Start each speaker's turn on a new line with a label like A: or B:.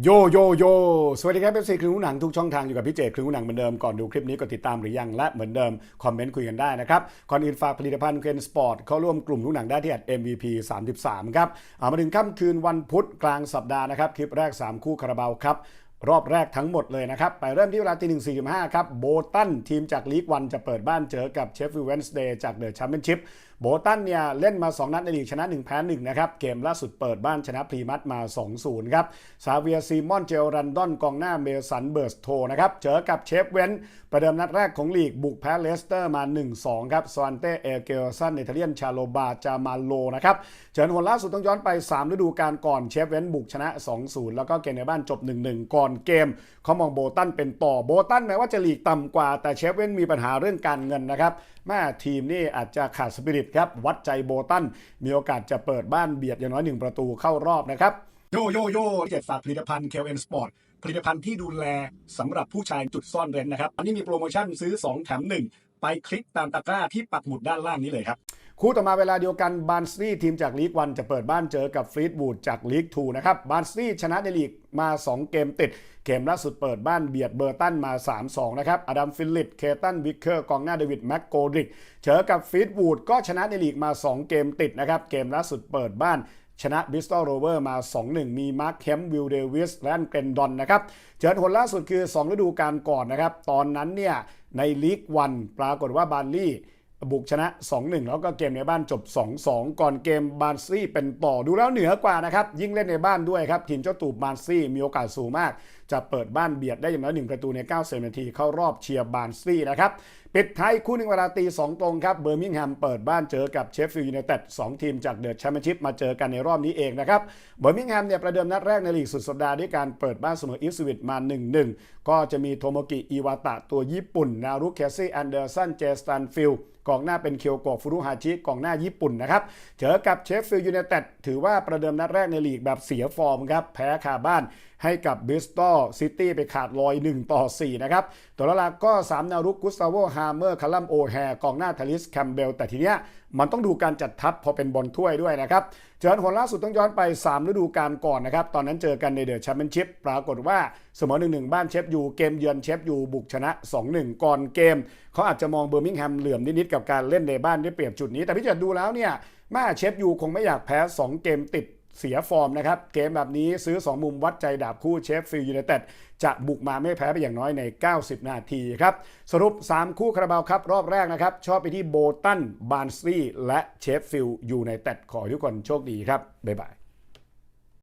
A: โยโยโย สวัสดีครับเอฟซีครึ่งหนังทุกช่องทางอยู่กับพี่เจครึ่งหนังเหมือนเดิมก่อนดูคลิปนี้กดติดตามหรือยังและเหมือนเดิม คอมเมนต์คุยกันได้นะครับก่อนอื่นฝากผลิตภัณฑ์เคนสปอร์ตเข้าร่วมกลุ่มทุกหนังได้ที่ MVP 33 ครับามาถึงค่ำคืนวันพุธกลางสัปดาห์นะครับ คลิปแรก 3 คู่คาราบาวครับ รอบแรกทั้งหมดเลยนะครับ ไปเริ่มที่เวลาตีหนึ่งสี่ห้าครับโบตันทีมจากลีกวันจะเปิดบ้านเจอกับเชฟฟิลด์เวนส์เดย์จากเดอะแชมเปี้ยนชิพโบตันเนี่ยเล่นมา 2 นัดในลีกชนะ 1 แพ้ 1 นะครับ เกมล่าสุดเปิดบ้านชนะพรีมัตมา 2-0 ครับซาเวียซีมอนเจลรันดอนกองหน้าเมสันเบิร์สโทนะครับ เจอกับเชฟเวนประเดิมนัดแรกของลีกบุกแพ้เลสเตอร์มา 1-2 ครับซอนเต้เอเกลสันเนเธอร์เลียนชาโลบาจามาโลนะครับเจอหนล่าสุดต้องย้อนไป 3 ฤดูกาลก่อนเชฟเวนบุกชนะ 2-0 แล้วก็เกมในบ้านจบ 1-1 ก่อนเกมเขามองโบตันเป็นต่อโบตันแม้ว่าจะหลีกต่ำกว่า แต่เชฟเวนมีปัญหาเรื่องการเงินนะครับแม่ทีมนี่อาจจะขาดสปิริตครับวัดใจโบตัน มีโอกาสจะเปิดบ้านเบียดอย่างน้อยหนึ่งประตูเข้ารอบนะครับโยโยโย่เจ็ดฝากผลิตภัณฑ์ KLN Sport ผลิตภัณฑ์ที่ดูแลสำหรับผู้ชายจุดซ่อนเร้นนะครับ อันนี้มีโปรโมชั่นซื้อ 2 แถม 1 ไปคลิกตามตะกร้าที่ปักหมุดด้านล่างนี้เลยครับ คู่ต่อมาเวลาเดียวกันบานสตี้ทีมจากลีกวันจะเปิดบ้านเจอกับฟรีดวูดจากลีกทูนะครับบานสตี้ชนะในลีกมา 2 เกมติด เกมล่าสุดเปิดบ้านเบียดเบอร์ตันมา 3-2 นะครับอดัมฟิลลิป เคตันวิกเกอร์กองหน้าเดวิดแม็กโกดริกเจอกับฟรีดวูดก็ชนะในลีกมา 2 เกมติดนะครับเกมล่าสุดเปิดบ้านชนะบิสตอลโรเวอร์มา 2-1 มีมาร์คเฮมวิลเดวิสและเกรนดอนนะครับเจอผลล่าสุดคือ 2 ฤดูกาลก่อนนะครับตอนนั้นเนี่ยในลีกวันปรากฏว่าบาร์ลี่ บุกชนะ 2-1 แล้วก็เกมในบ้านจบ 2-2 ก่อนเกมบาร์ซี่เป็นต่อดูแล้วเหนือกว่านะครับ ยิ่งเล่นในบ้านด้วยครับ ทีมเจ้าตูบบาร์ซี่มีโอกาสสูงมาก จะเปิดบ้านเบียดได้อย่างน้อย1ประตูใน 90 นาทีเข้ารอบเชียร์บาร์ซี่นะครับปิดท้ายคู่หนึ่งเวลาตี2ตรงครับเบอร์มิงแฮมเปิดบ้านเจอกับเชฟฟิลด์ยูไนเต็ด2ทีมจากเดอะแชมเปี้ยนชิพมาเจอกันในรอบนี้เองนะครับเบอร์มิงแฮมเนี่ยประเดิมนัดแรกในลีกสุดสัปดาห์ด้วยการเปิดบ้านเสมออิสวิตมา 1-1 ก็จะมีโทโมกิอิวาตะตัวญี่ปุ่น นารุเคซี่แอนเดอร์สันเจสตันฟิลกองหน้าเป็นเคียวโกฟุรุฮาชิกองหน้าญี่ปุ่นนะครับเจอกับเชฟฟิลด์ยูไนเต็ดถือว่าประเดิมนัดแรกในลีกแบบเสียฟอร์มครับแพ้คาบ้านให้กับบิสตอลซิตี้ไปขาดลอย 1 ต่อ 4 นะครับ ตัวละลาก็3นารุกกุสตาโวฮาร์เมอร์คาลัมโอแฮกองหน้าทาริสแคมเบลแต่ทีเนี้ยมันต้องดูการจัดทัพพอเป็นบอลถ้วยด้วยนะครับ เจอผลล่าสุดต้องย้อนไป 3 ฤดูกาลก่อนนะครับ ตอนนั้นเจอกันในเดอะแชมเปี้ยนชิพปรากฏว่าเสมอ 1-1 บ้านเชฟยู เกมเยือนเชฟยูบุกชนะ 2-1 ก่อนเกม เขาอาจจะมองเบอร์มิงแฮมเหลื่อมนิดๆกับการเล่นในบ้านได้เปรียบจุดนี้ แต่พี่จิดดูแล้วเนี่ยแม่เชฟยูคงไม่อยากแพ้ 2 เกมติด เสียฟอร์มนะครับ เกมแบบนี้ซื้อ 2 มุมวัดใจดาบคู่เชฟฟิลด์ยูไนเต็ดจะบุกมาไม่แพ้ไปอย่างน้อยใน 90 นาทีครับ สรุป 3 คู่คาราบาวครับ รอบแรกนะครับ ชอบไปที่โบตันบานซีและเชฟฟิลด์ยูไนเต็ดขอทุกคนโชคดีครับ บ๊ายบาย